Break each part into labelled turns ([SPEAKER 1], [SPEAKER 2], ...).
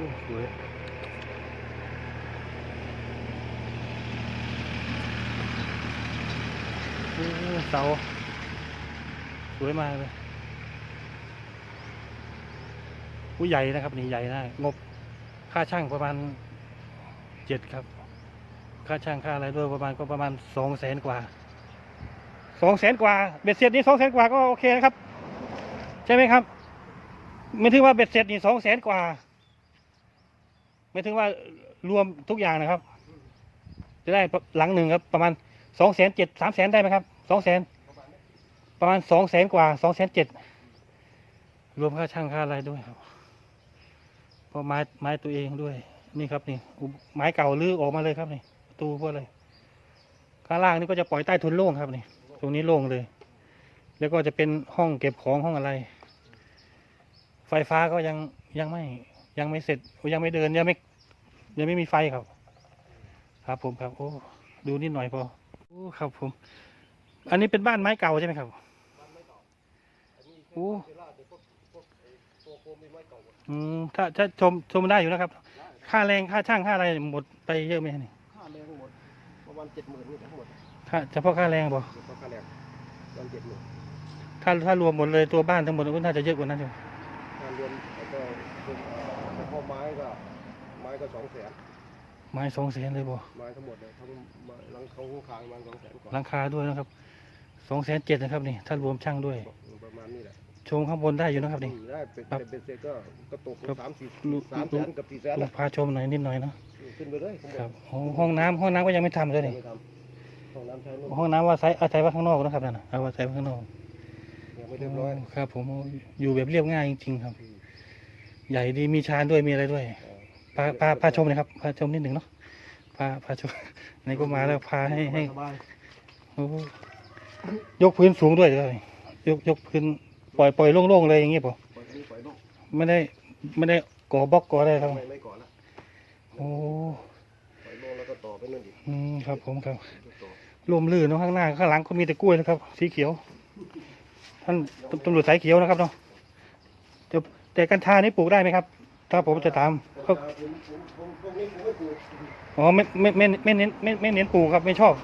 [SPEAKER 1] อ้สวยโอ้เสาสวยมากเลยผู้ใหญ่นะครับนี่ใหญ่นะงบค่าช่างประมาณเจ็ดครับ ค่าช่างค่าอะไรด้วยประมาณก็ประมาณสองแสนกว่าสองแสนกว่าเบ็ดเสร็จนี่สองแสนกว่าก็โอเคนะครับ ใช่ไหมครับ ไม่ถึงว่าเบ็ดเสร็จนี่สองแสนกว่า ไม่ถึงว่ารวมทุกอย่างนะครับ จะได้หลังหนึ่งครับ ประมาณสองแสนเจ็ดสามแสนได้ไหมครับสองแสนประมาณสองแสนกว่าสองแสนเจ็ดรวมค่าช่างค่าอะไรด้วยครับเพราะไม้ไม้ตัวเองด้วย นี่ครับนี่ไม้เก่าลื้อออกมาเลยครับนี่ประตูพวกอะไรข้างล่างนี่ก็จะปล่อยใต้ทุนโล่งครับนี่ ตรงนี้โล่งเลย แล้วก็จะเป็นห้องเก็บของห้องอะไร ไฟฟ้าก็ยังยังไม่ ยังไม่เสร็จยังไม่เดินยังไม่ยังไม่มีไฟครับ ครับผมครับ โอ้ดูนิดหน่อยพอโอ้ครับผม อันนี้เป็นบ้านไม้เก่าใช่ไหมครับโอ้อืมถ้าถ้าชมชมได้อยู่นะครับ ค่าแรงค่าช่างค่าอะไรหมดไปเยอะไหมนี่
[SPEAKER 2] ค่าแรงหมดประมาณเจ็ดหมื่นนี่ทั้งหมด
[SPEAKER 1] ค่าเฉพาะค่าแรงบ่
[SPEAKER 2] เฉพาะค่าแรงประมาณเจ็ดหมื่น
[SPEAKER 1] ถ้าถ้ารวมหมดเลยตัวบ้านทั้งหมดก็น่าจะเยอะกว่านั้นอยู่
[SPEAKER 2] งานรวมแล้วก็เป็นเฉพาะ ไม้ก็ ไม้ก็สองแสน
[SPEAKER 1] ไม้สองแสนเลยบ่
[SPEAKER 2] ไม้ทั้งหมดเลยทั้งไม้หลังเขาคางมันสองแสนกว่า
[SPEAKER 1] หลังคาด้วยนะครับสองแสนเจ็ดนะครับนี่ถ้ารวมช่างด้วย
[SPEAKER 2] ประมาณนี้แหละ
[SPEAKER 1] ชมข้างบนได้อยู่นะครับนี่
[SPEAKER 2] อืมได้เป็น
[SPEAKER 1] ครับ
[SPEAKER 2] เป็นเสร็จก็ก็ตก
[SPEAKER 1] ครับ
[SPEAKER 2] สามสี่
[SPEAKER 1] ลูก
[SPEAKER 2] สามแสนกับสี่แสน
[SPEAKER 1] ล
[SPEAKER 2] ละ
[SPEAKER 1] งพาชมหน่อยนิดหน่อยเนาะ
[SPEAKER 2] ขึ้นไปเลยข้างบน
[SPEAKER 1] ครับโอ้ห้องน้ำห้องน้ำก็ยังไม่ทำเลย
[SPEAKER 2] ยัง
[SPEAKER 1] นี่
[SPEAKER 2] ไม่ทำห้องน้ำใช้นู่น
[SPEAKER 1] ห้องน้ำว่าใช้อาศัยไว่าข้างนอกนะครับนั่นน่ะเอาไว้ใช้ไว้ข้างนอก
[SPEAKER 2] ยังไม่เรียบร้อย
[SPEAKER 1] ครับ ผมอยู่แบบเรียบง่ายจริงๆครับ
[SPEAKER 2] อืม
[SPEAKER 1] ใหญ่ดีมีชานด้วยมีอะไรด้วย
[SPEAKER 2] เออ
[SPEAKER 1] พาพาพาชมหนะครับพาชมนิดหนึ่งเนาะพาพาชมไหนก็มาแล้วพาให้ให้
[SPEAKER 2] สบาย
[SPEAKER 1] โอ้ยกพื้นสูงด้วยเลยยกยกพื้นปล่อยปล่อยโล่งๆเลยอย่างงี้ป่ะ
[SPEAKER 2] ปล่อยนี่ปล่อยลูก
[SPEAKER 1] ไม่ได้ไม่ได้ก่อบล็อกก่ออะไรครับ
[SPEAKER 2] ไม่ไม่ก่อนละ
[SPEAKER 1] โอ้
[SPEAKER 2] ปล่อยลงแล้วก็ต่อไปนู่นอีก
[SPEAKER 1] อืมครับผมครับ
[SPEAKER 2] ต่อ
[SPEAKER 1] ลมลื่นเนาะข้างหน้าข้างหลังก็มีแต่กล้วยนะครับ สีเขียว ท่านตตำรวจสายเขียวนะครับเนาะ แต่กัญชานี่ปลูกได้ไหมครับ ถ้าผมจะถามเขาอ๋อไม่ไม่ไม่ไม่เน้นไม่ไม่เน้นปลูกครับไม่ชอบ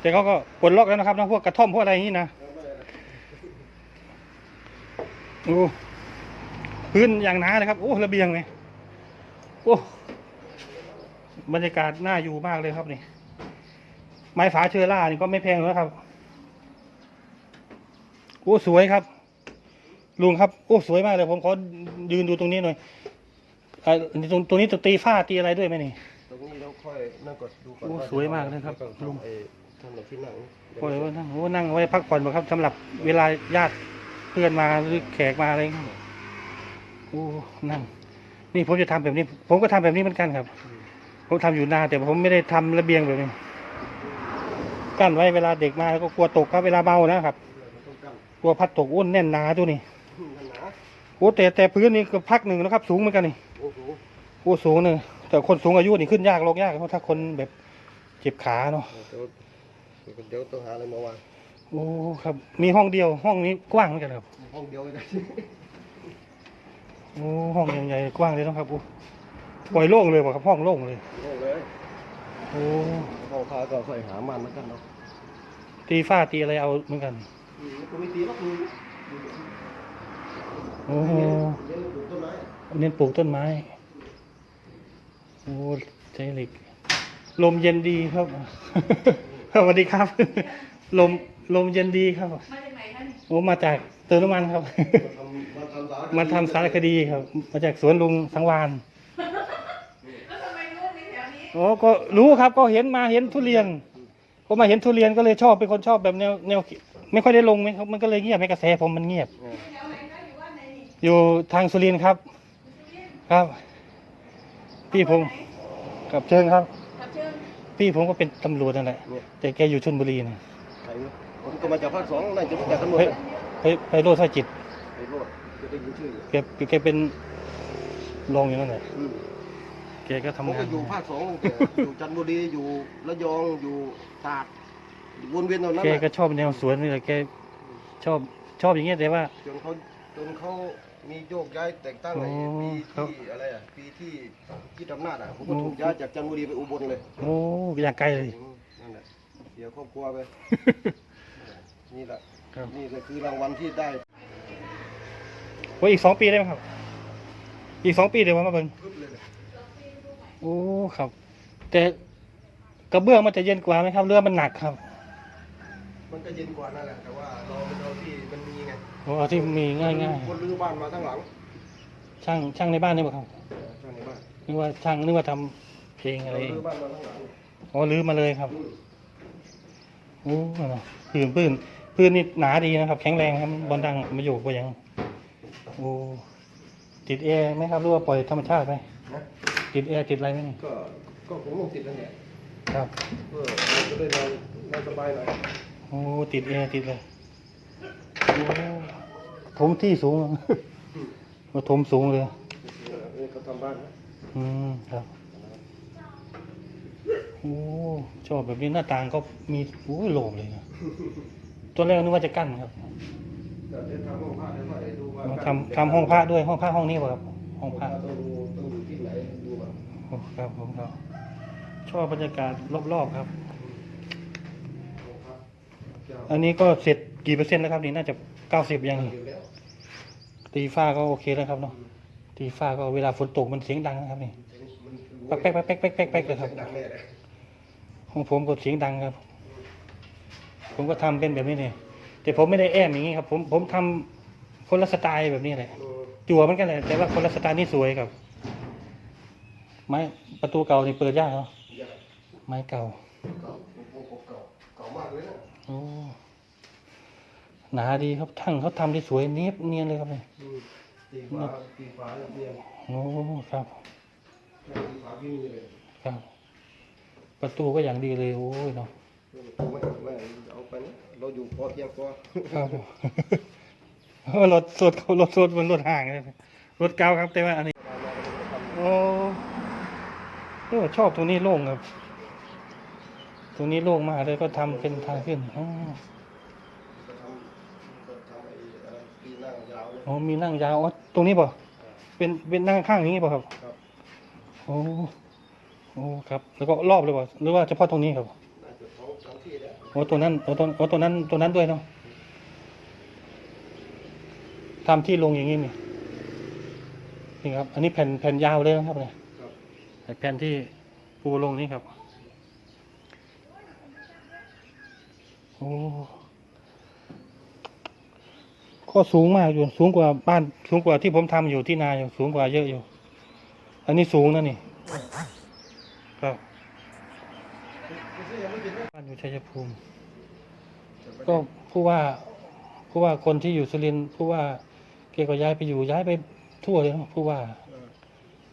[SPEAKER 1] แต่เขาก็ปลดล็อกแล้วนะครับนะพวกกระท่อมพวกอะไรอย่างนี้นะโอ้พื้นอย่างหนาเลยครับ โอ้ระเบียงไงโอ้บรรยากาศน่าอยู่มากเลยครับนี่ ไม้ฝาเชอร่านี่ก็ไม่แพงแล้วครับ โอ้สวยครับ ลุงครับโอ้สวยมากเลย ผมขอยืนดูตรงนี้หน่อยอ่าตรงตรงนี้จะตีฝ้าตีอะไรด้วยไหมนี่
[SPEAKER 2] ตรงนี้เราค่อยนั่งกดดูก่อน
[SPEAKER 1] โอ้
[SPEAKER 2] ว่า
[SPEAKER 1] สวยมากเลยครับ
[SPEAKER 2] แล้วก็
[SPEAKER 1] ลุง
[SPEAKER 2] ไอ้ทำแบบที่นั่ง
[SPEAKER 1] โอ้ยว่านั่งโอ้นั่งไว้พักผ่อนบ่ครับสำหรับเวลาญาติเพื่อนมาหรือแขกมาอะไรอย่างเงี้ยโอ้นั่ง นี่ผมจะทำแบบนี้ ผมก็ทำแบบนี้เหมือนกันครับ ผมทำอยู่นาแต่ผมไม่ได้ทำระเบียงแบบนี้กั้นไว้เวลาเด็กมาก็กลัวตกครับเวลาเมานะครับ
[SPEAKER 2] มันต้องกั้น
[SPEAKER 1] กลัวพัดตกอ้วนแน่นหนาตัวนี้
[SPEAKER 2] นั่นหนา
[SPEAKER 1] โอ้แต่แต่พื้นนี่ก็พักหนึ่งนะครับ สูงเหมือนกันนี่
[SPEAKER 2] โอ้โห
[SPEAKER 1] โอ้สูงเลยแต่คนสูงอายุนี่ขึ้นยากลงยากเพราะถ้าคนแบบเจ็บขาเนาะ
[SPEAKER 2] เดี๋ยวเดี๋ยวต้องหาอะไรมาวาง
[SPEAKER 1] โอ้ครับ มีห้องเดียวห้องนี้กว้างเหมือนกันครับ
[SPEAKER 2] ห้องเดียวเลย
[SPEAKER 1] โอ้ห้องใหญ่ๆกว้างเลยเนาะครับโอ้ปล่อยโล่งเลยบ่ครับห้องโล่งเลย
[SPEAKER 2] โล่งเลย
[SPEAKER 1] โอ้
[SPEAKER 2] ห้องค้าก็ค่อยหามันแล้วกันเนาะ
[SPEAKER 1] ตีฝ้าตีอะไรเอาเหมือนกัน
[SPEAKER 2] อืมมันก็ไม่ตีหรอกมึง
[SPEAKER 1] โอ้โห
[SPEAKER 2] เลี้ยงปลูกต้นไม้
[SPEAKER 1] เน้นปลูกต้นไม้ โอ้ใจเหล็ก ลมเย็นดีครับสวัสดีครับ ลมลมเย็นดีครับ
[SPEAKER 3] มาจากไหนคะนี่
[SPEAKER 1] โอ้มาจากเติมน้ำมันครับ
[SPEAKER 2] มาทำมาทำสาร
[SPEAKER 1] มาทำสารคดีครับ มาจากสวนลุงสังวาน
[SPEAKER 3] แล้วทำไมรู้ว่ามีแถวนี้
[SPEAKER 1] โอ้ก็รู้ครับก็เห็นมาเห็นทุเรียนก็มาเห็นทุเรียนก็เลยชอบเป็นคนชอบแบบแนวแนวไม่ค่อยได้ลงไหมครับมันก็เลยเงียบไม่กระแสผมมันเงียบ
[SPEAKER 2] เออ
[SPEAKER 3] แถวไหนคะอยู่บ้านไหนนี่
[SPEAKER 1] อยู่ทางสุรินทร์ครับ ครับ พี่ผมกับเชิญครับ
[SPEAKER 3] กับเชิญ
[SPEAKER 1] พี่ผมก็เป็นตำรวจนั่นแหละ
[SPEAKER 2] เนี่ย
[SPEAKER 1] แต่แกอยู่ชลบุรีนะ
[SPEAKER 2] ใครวะผมก็มาจากภาคสองน่าจะรู้จักตำรวจ
[SPEAKER 1] เฮ้ย
[SPEAKER 2] นะ
[SPEAKER 1] ไปไปโรดสร้อยจิต
[SPEAKER 2] ไอ้โรดจะได้ยินชื่ออยู่
[SPEAKER 1] แกแกเป็นรองอยู่นั่นแหละ
[SPEAKER 2] อืม
[SPEAKER 1] แกก็
[SPEAKER 2] ผ
[SPEAKER 1] ทำ
[SPEAKER 2] ม
[SPEAKER 1] งา
[SPEAKER 2] ก็
[SPEAKER 1] น
[SPEAKER 2] อยู่ภาคสองตั้งแต่อยู่จันทบุรีอยู่ระยองอยู่ตราดวนเวียนตรงนั้น
[SPEAKER 1] แก
[SPEAKER 2] แหละ
[SPEAKER 1] ก็ชอบแนวสวนนี่แหละแกชอบชอบอย่างเงี้ยแต่ว่า
[SPEAKER 2] จนเขา จนเขามีโยกย้ายแต่งตั้งไอ้
[SPEAKER 1] โอ้
[SPEAKER 2] ปี
[SPEAKER 1] ครับ
[SPEAKER 2] ที่อะไรอะปีที่ที่อำนาจอะผมก็ถูกย้ายจากจันทบุรีไปอุบลเลย
[SPEAKER 1] โอ้อย่างไกลเลย
[SPEAKER 2] อืมนั่นแหละเสียครอบครัวไป นี่แหละ
[SPEAKER 1] ครับ
[SPEAKER 2] นี่ก็คือรางวัลที่ได้
[SPEAKER 1] โอ้อีกสองปีได้ไหมครับ อีกสองปีเดี๋ยวมาเบิ่ง
[SPEAKER 2] พึบเลยนะ
[SPEAKER 1] โอ้ครับ แต่กระเบื้องมันจะเย็นกว่าไหมครับเรือมันหนักครับ
[SPEAKER 2] มันก็เย็นกว่านั่นแหละ แต่ว่าเราเป็นเราที่มันมีไง
[SPEAKER 1] โอ้เอาที่มีง่ายง่าย
[SPEAKER 2] คนรื้อบ้านมาทั้งหลัง
[SPEAKER 1] ๆช่างช่างในบ้านนี่บ่ครับ
[SPEAKER 2] ช่างในบ้าน
[SPEAKER 1] นึกว่าช่างนึกว่าทำเพลงอะไร
[SPEAKER 2] เรารื้อบ้านมาทั้งหลัง
[SPEAKER 1] อ๋อรื้อมาเลยครับ
[SPEAKER 2] อืม
[SPEAKER 1] โอ้นั่นน่ะพื้นพื้นพื้นนี่หนาดีนะครับ แข็งแรงครับบอลดังมาอยู่ก็ยังโอ้ติดแอร์ไหมครับหรือว่าปล่อยธรรมชาติไหม
[SPEAKER 2] นะ
[SPEAKER 1] ติดแอร์ติดอะไรไหมนี่
[SPEAKER 2] ก็ก็ผมต้องติดแล้วเนี่ย
[SPEAKER 1] ครับ
[SPEAKER 2] เพื่อเราจะได้นอนนอนสบายหน่อย
[SPEAKER 1] โอ้ติดแอร์ติดเลยโอ้ถมที่สูงมาถมสูงเลย
[SPEAKER 2] เออนี่เขาทำบ้านนะ
[SPEAKER 1] อืมครับโอ้ชอบแบบนี้หน้าต่างก็มีโอ้ยโหลมเลยนะตัวแรกนึกว่าจะกั้นครับ
[SPEAKER 2] เดี๋ยวจะทำห้องพระเดี๋ยวก็ให้ดูว่า
[SPEAKER 1] ทำทำห้องพระด้วยห้องพระห้องนี้ป่ะครับห้องพระ
[SPEAKER 2] ต้องดูต้องดูที่ไหนดูว่า
[SPEAKER 1] โอ้ครับผมครับชอบบรรยากาศรอบๆครับ
[SPEAKER 2] ห้องพระเจ้า
[SPEAKER 1] อันนี้ก็เสร็จกี่เปอร์เซ็นต์แล้วครับนี่น่าจะเก้าสิบยังนี่
[SPEAKER 2] อยู่แล้ว
[SPEAKER 1] ตีฟ้าก็โอเคแล้วครับเนาะตีฟ้าก็เวลาฝนตกมันเสียงดังนะครับนี่แป๊กแป๊กแป๊กแป๊กแป๊กแป๊กเลยครับของผมก็เสียงดังครับ ผมก็ทำเป็นแบบนี้เนี่ยแต่ผมไม่ได้แอมอย่างนี้ครับ ผมผมทำคนละสไตล์แบบนี้แหละจั่วเหมือนกันแหละแต่ว่าคนละสไตล์นี่สวยครับ ไม้ประตูเก่านี่เปิดยากเนาะ
[SPEAKER 2] อ
[SPEAKER 1] ไม้เก่า
[SPEAKER 2] เก่าโอ้โหเก่าเก่ามากเลยนะ
[SPEAKER 1] โอ้หนาดีครับทั้งเขาทำได้สวยเนียบเนียนเลยครับเนี่ย
[SPEAKER 2] อืมตีฟ้าตีฟ้าเรียง
[SPEAKER 1] โอ้ครับ
[SPEAKER 2] ตีฟ้าวิ่งเลย
[SPEAKER 1] ครับ ประตูก็อย่างดีเลยโอ้ยเนาะ
[SPEAKER 2] ไม่ไม่เอาไปนะเราอยู่พอเพียงพอ
[SPEAKER 1] ครับเออรถสดเขารถสดมันรถห่างเลยรถเก่าครับแต่ว่าอันนี้โอ้เออชอบตรงนี้โล่งครับ ตรงนี้โล่งมากเลยก็ทำเป็นทางขึ้นอ๋อ
[SPEAKER 2] ก็ทำก็ทำไอ้อะไรปีนั่งยาวเลย
[SPEAKER 1] อ๋อมีนั่งยาวอ๋อตรงนี้ป่ะเป็นเป็นนั่งข้างอย่างนี้ป่ะครับ
[SPEAKER 2] ครับ
[SPEAKER 1] โอ้โอ้ครับ แล้วก็รอบเลยป่ะหรือว่าเฉพาะตรงนี้ครับ
[SPEAKER 2] น่าจะท้องสองที่แล้ว
[SPEAKER 1] โอ้ตรงนั้นโอ้ตรงโอ้ตรงนั้นตรงนั้นด้วยเนาะทำที่ลงอย่างนี้นี่นี่ครับ อันนี้แผ่นแผ่นยาวเลยนะครับเนี่ย
[SPEAKER 2] ครับ
[SPEAKER 1] ไอ้แผ่นที่ปูลงนี่ครับ โอ้ก็สูงมากอยู่สูงกว่าบ้านสูงกว่าที่ผมทำอยู่ที่นาอยู่สูงกว่าเยอะอยู่ อันนี้สูงนะนี่ครับบ้านอยู่ชัยภูมิ ก็ผู้ว่าผู้ว่าคนที่อยู่สุรินทร์ผู้ว่าเกก็ย้ายไปอยู่ย้ายไปทั่วเลยนะผู้ว่า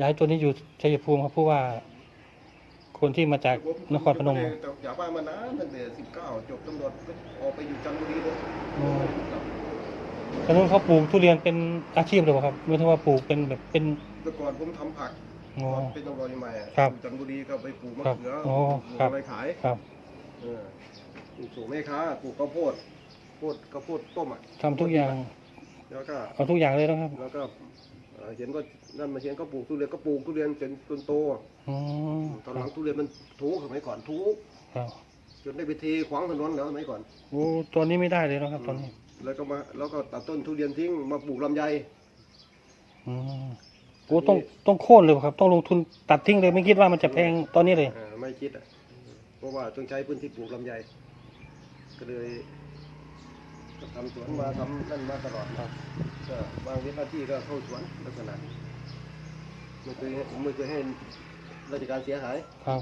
[SPEAKER 1] ย้ายตัวนี้อยู่ชัยภูมิครับผู้ว่า คนที่มาจากนครพนม
[SPEAKER 2] แต่อย่าว่ามานานตั้งแต่สิบเก้าจบตำรวจก็ออกไปอยู่จันทบุรีเลย
[SPEAKER 1] อ๋อตอนนั้นเขาปลูกทุเรียนเป็นอาชีพเลยเปล่าครับไม่ใช่ว่าปลูกเป็นแบบเป็น
[SPEAKER 2] แต่ก่อนผมทำผัก
[SPEAKER 1] อ๋อ
[SPEAKER 2] ตอนเป็นตำรวจใหม่ๆอะ
[SPEAKER 1] ครับ
[SPEAKER 2] อยู่จันทบุรีก็ไปปลูกมะ
[SPEAKER 1] ครับ
[SPEAKER 2] เขือ
[SPEAKER 1] อ๋อ
[SPEAKER 2] ปลูก
[SPEAKER 1] ครับ
[SPEAKER 2] อะไรขาย
[SPEAKER 1] ครับ
[SPEAKER 2] เออปลูกส่งแม่ค้าปลูกข้าวโพดโพดข้าวโพดต้มอะ
[SPEAKER 1] ทำทุกอย่าง
[SPEAKER 2] แล้วก็
[SPEAKER 1] เอาทุกอย่างเลยนะครับ
[SPEAKER 2] แล้วก็ เอ่อเห็นก็นั่นมาเห็นก็ปลูกทุเรียนก็ปลูกทุเรียนจนจนโต
[SPEAKER 1] อ๋อ
[SPEAKER 2] ตอนหลังทุเรียนมันถูกสมัยก่อนถูก
[SPEAKER 1] ครับ
[SPEAKER 2] จนได้ไปเทขวางถนนแล้วสมัยก่อน
[SPEAKER 1] โอ้ตัวนี้ไม่ได้เลยนะครับตอนนี้
[SPEAKER 2] แล้วก็มาแล้วก็ตัดต้นทุเรียนทิ้งมาปลูกลำไย
[SPEAKER 1] อืมโอ้ต้องต้องโค่นเลยเหรอครับ ต้องลงทุนตัดทิ้งเลยไม่คิดว่ามันจะแพงตอนนี้เลย
[SPEAKER 2] เออไม่คิดอะเพราะว่าต้องใช้พื้นที่ปลูกลำไยก็เลยก็ทำสวนมาทำนั่นมาตลอดครับ ก็บางเว้นหน้าที่ก็เข้าสวนลักษณะไม่เคยไม่เคยให้ราชการเสียหาย
[SPEAKER 1] ครับ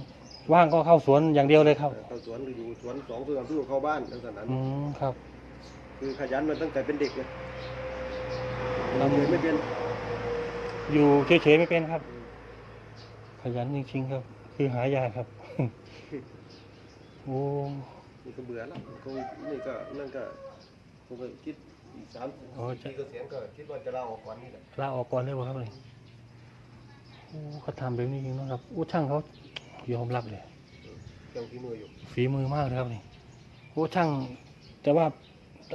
[SPEAKER 1] ว่างก็เข้าสวนอย่างเดียวเลยครับ
[SPEAKER 2] เข้าสวนหรืออยู่สวนสองเพื่อนเพื่อเข้าบ้านลักษณะ
[SPEAKER 1] อืมครับ
[SPEAKER 2] คือขยันมาตั้งแต่เป็นเด็กเลย
[SPEAKER 1] ครับ
[SPEAKER 2] เลยไม่เป็น
[SPEAKER 1] อยู่เฉยๆไม่เป็นครับ ขยันจริงๆครับ คือหายากครับ โอ้
[SPEAKER 2] นี่ก็เบื่อแล้วคงนี่ก็นั่นก็คงไปคิด อีกสาม
[SPEAKER 1] โอ้จะ
[SPEAKER 2] ปีเกษียณก็คิดว่าจะลาออกก่อนนี่แหละ
[SPEAKER 1] ลาออกก่อนได้ป่ะครับเลยโอ้เขาทำแบบนี้จริงๆนะครับโอ้ช่างเขายอมรับเลย
[SPEAKER 2] ยังที่มืออยู่
[SPEAKER 1] ฝีมือมากเลยครับนี่โอ้ช่างแต่ว่า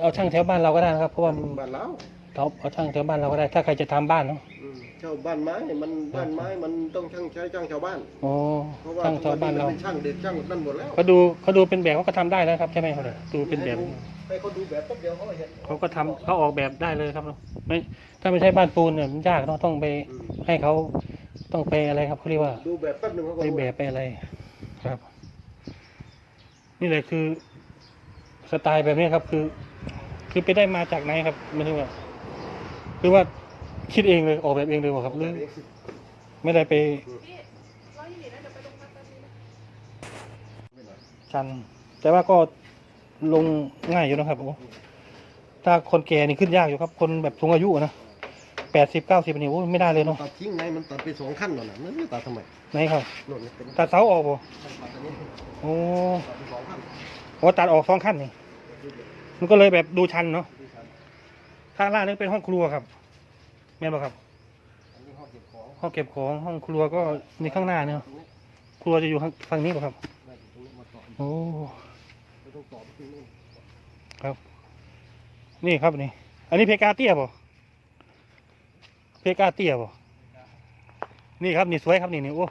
[SPEAKER 1] เอาช่างแถวบ้านเราก็ได้นะครับเพราะว่ามัน
[SPEAKER 2] บ้านเรา
[SPEAKER 1] เอาเอาช่างแถวบ้านเราก็ได้ ถ้าใครจะทำบ้านเนาะ
[SPEAKER 2] อืม เช่าบ้านไม้เนี่ยมันบ้านไม้มันต้องช่างใช้ช่างชาวบ้าน
[SPEAKER 1] โอ้
[SPEAKER 2] เพราะว่า
[SPEAKER 1] ช่างชาวบ้านเรา
[SPEAKER 2] เป็นช่างเด็กช่างนั่นหมดแล้ว
[SPEAKER 1] เขาดูเขาดูเป็นแบบเขาก็ทำได้แล้วครับใช่ไหมเขาเลยดูเป็นแบบ
[SPEAKER 2] ให้เขาดูแบบแป๊บเดียวเขาก็เห็น
[SPEAKER 1] เขาก็ทำเขาออกแบบได้เลยครับไม่ถ้าไม่ใช่บ้านปูนเนี่ยมันยากเนาะต้องไป
[SPEAKER 2] อืม
[SPEAKER 1] ให้เขาต้องไปอะไรครับเขาเรียกว่า
[SPEAKER 2] ดูแบบแป๊บหนึ่งเขาก็
[SPEAKER 1] ไป
[SPEAKER 2] รู้
[SPEAKER 1] แบบไปอะไรครับ นี่แหละคือ สไตล์แบบนี้ครับ คือ คือไปได้มาจากไหนครับไม่รู้ว่าคือว่า คิดเองเลยออกแบบเองเลยเหรอครับหรือไม่ได้ไป
[SPEAKER 3] พี่ร้อยยี่สิบนะเดี๋ยวไปโรงพักแป๊บนึงนะ
[SPEAKER 1] ชัน แต่ว่าก็ลงง่ายอยู่นะครับโอ้ถ้าคนแก่นี่ขึ้นยากอยู่ครับ คนแบบสูงอายุอะนะแปดสิบเก้าสิบนี่โอ้ไม่ได้เลยเนาะ
[SPEAKER 2] ตัดทิ้งไงมันตัดไปสองขั้นแล้วนะมันไม่ตัดทำไม
[SPEAKER 1] ไหนครับ
[SPEAKER 2] โน่นนี่เป็น
[SPEAKER 1] ตัดเสาออกบ่
[SPEAKER 2] ตัดอันนี้
[SPEAKER 1] โอ้
[SPEAKER 2] ตัดไปสองขั้น
[SPEAKER 1] โหตัดออกสองขั้นนี่มันก็เลยแบบดูชันเนาะข้างล่างนี่เป็นห้องครัวครับ แม่นบ่ครับ
[SPEAKER 2] อันนี้ห้องเก็บของ
[SPEAKER 1] ห้องเก็บของห้องครัวก็ในข้างหน้าเนี่ย
[SPEAKER 2] ตรงนี้
[SPEAKER 1] ครัวจะอยู่ข้างฝั่งนี้ป่ะครับ
[SPEAKER 2] ได้ตรงนี้มาต่อ
[SPEAKER 1] โอ้
[SPEAKER 2] ไม่ต้องต่อไปที่นู่น
[SPEAKER 1] ครับ นี่ครับนี่ อันนี้เพกาเตี้ยป่ะเพกาเตี้ยป่ะนี่ครับนี่สวยครับนี่นี่โอ้